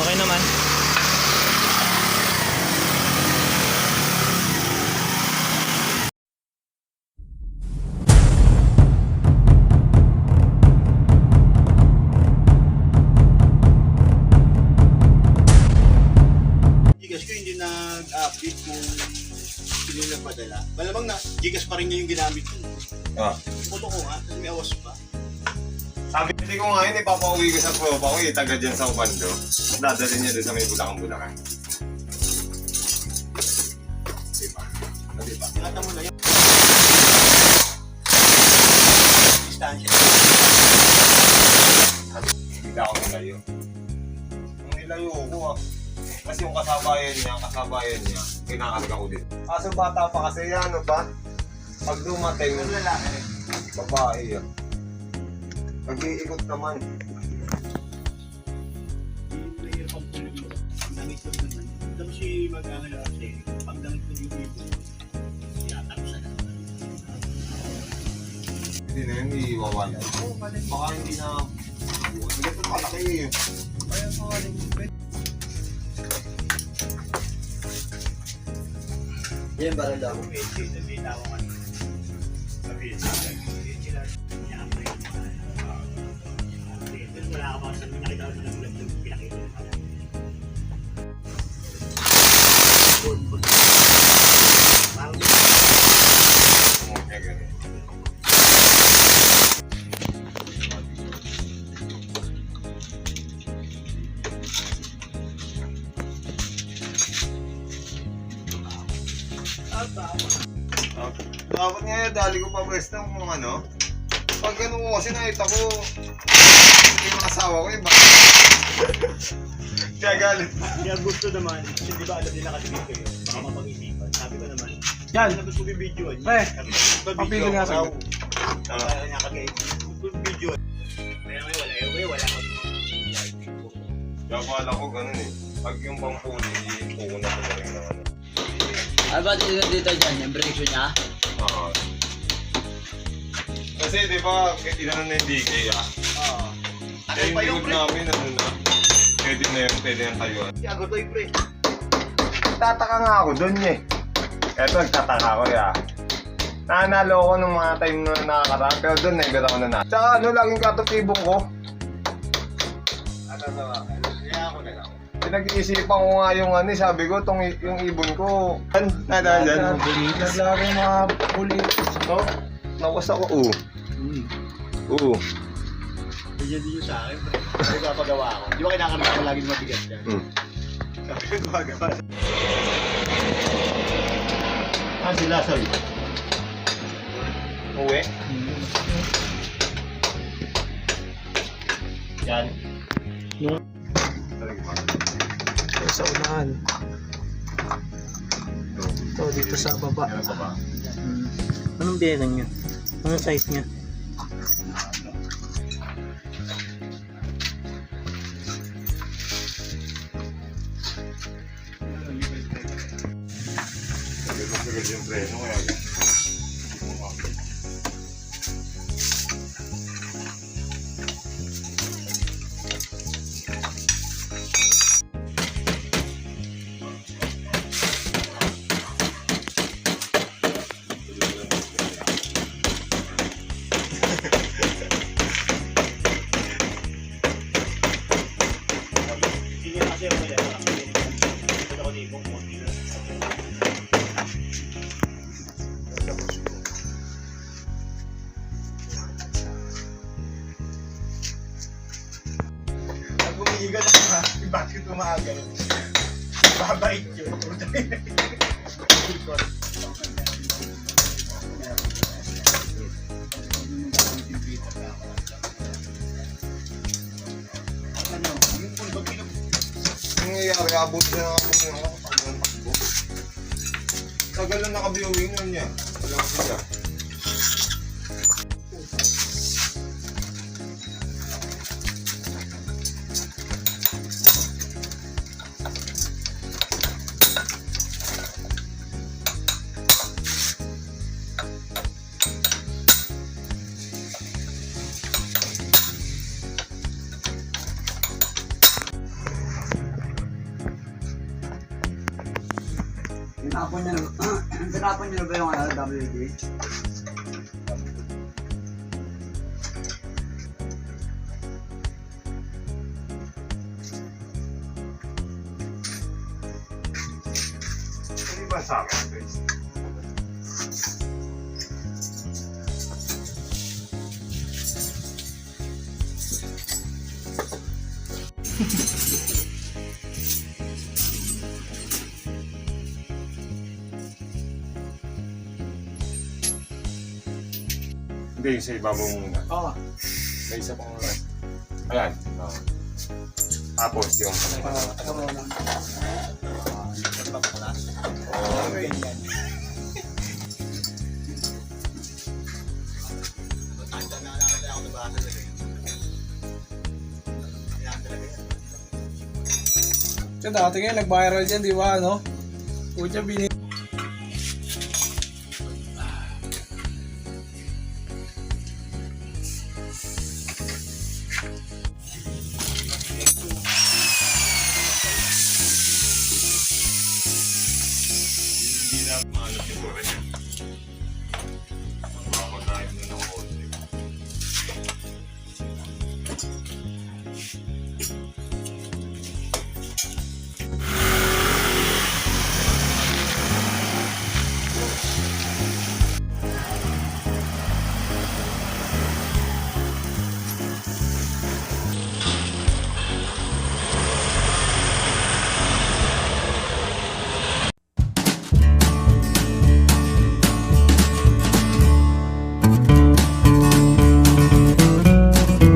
Okay naman. Gcash ko hindi nag-update kung sino nagpadala. Malamang na Gcash pa rin niya yung ginamit ko. Ah. Puto ko nga, kasi may awas pa. Sabi hindi ko nga yun, ipapauwi ko sa proba ko, eh, taga dyan sa Ubando. Dadalhin niya doon sa may Bulacan-Bulacan. Diba? Ah, Diba? Ingatan mo na yun. Distansya. Hindi ako nilayo. Yung nilayo ko ah. Kasi yung kasabayan niya, kasabayan niya, kinakarga ko din. Kaso bata pa kasi, ano ba? Pag dumating, lalaki. babae yan. Ko naman. Tapos si mag-ahala kasi, pag damit ko yung video, tiyatapos na. Hindi na yun, iiwawan. Baka hindi na... Hindi ito malaki eh. Kaya mo balik. Yan ba rin daw? Medyo, nabita ako ano. Sabi, sabi, Dapat nga yun, dali ko pa pwesto kung ano. Pag ganun ko kasi nakita ko, yung asawa ko iba. Kaya galit. Kaya gusto naman, kasi di ba alam nila kasi kayo, baka mapag-isipan. Sabi ko naman, Yan. ano gusto ko yung video niya? Pre, Sabi ko, papigil nga sa'yo. Ah. Kaya niya kagay, gusto ko yung video. Kaya ngayon, wala, eh, wala ka. Kaya pala ko ganun eh. Pag yung pampuli, iipo Ano ba dito dito dyan? Yung break niya? Oo. Kasi di ba, inanon na yung DK ah. Oo. Ano Kaya yung pa yung likod pre? namin, ano na. Pwede na yun, pwede yung tayuan. Yago to yung pre. Tataka nga ako dun eh. Eto, nagtataka ako ya. Nanalo ako nung mga time na nakakaraan, pero dun naibit ako na na. Tsaka ano, laging katutibong ko. Ano ba? Kaya ako na lang. Pinag-iisipan ko nga yung ano, sabi ko, tong, i- yung ibon ko. Nadaan Naglaro yung mga pulit. No? Nawas ako, oo. Oo. Bigyan din yun sa akin. pre. Ko papagawa ako. Di ba kinakarga ko lagi mabigat yan? Mm. Sabi ko gumagawa. Ah, sila sorry. Uwi? Yan. Ito sa unahan. Ito dito sa baba. Hmm. Anong biyanan niya? Anong size niya? Yung preno kaya. Babait yun. Nangyayari, abot na nga ako ng ako pag ng takbo. Tagal na nakabiyoing nun niya. Wala ko siya. Niyo na ba yung ano, WD? Hindi ba sa akin, guys? Hindi, sa ibabaw muna. Oo. May isa pang Ayan. Oh. Tapos yung... Ito mo lang. Oh, Siya dati nga nag-viral dyan, di ba, ano? Pucha, bini... get up. I'm looking for a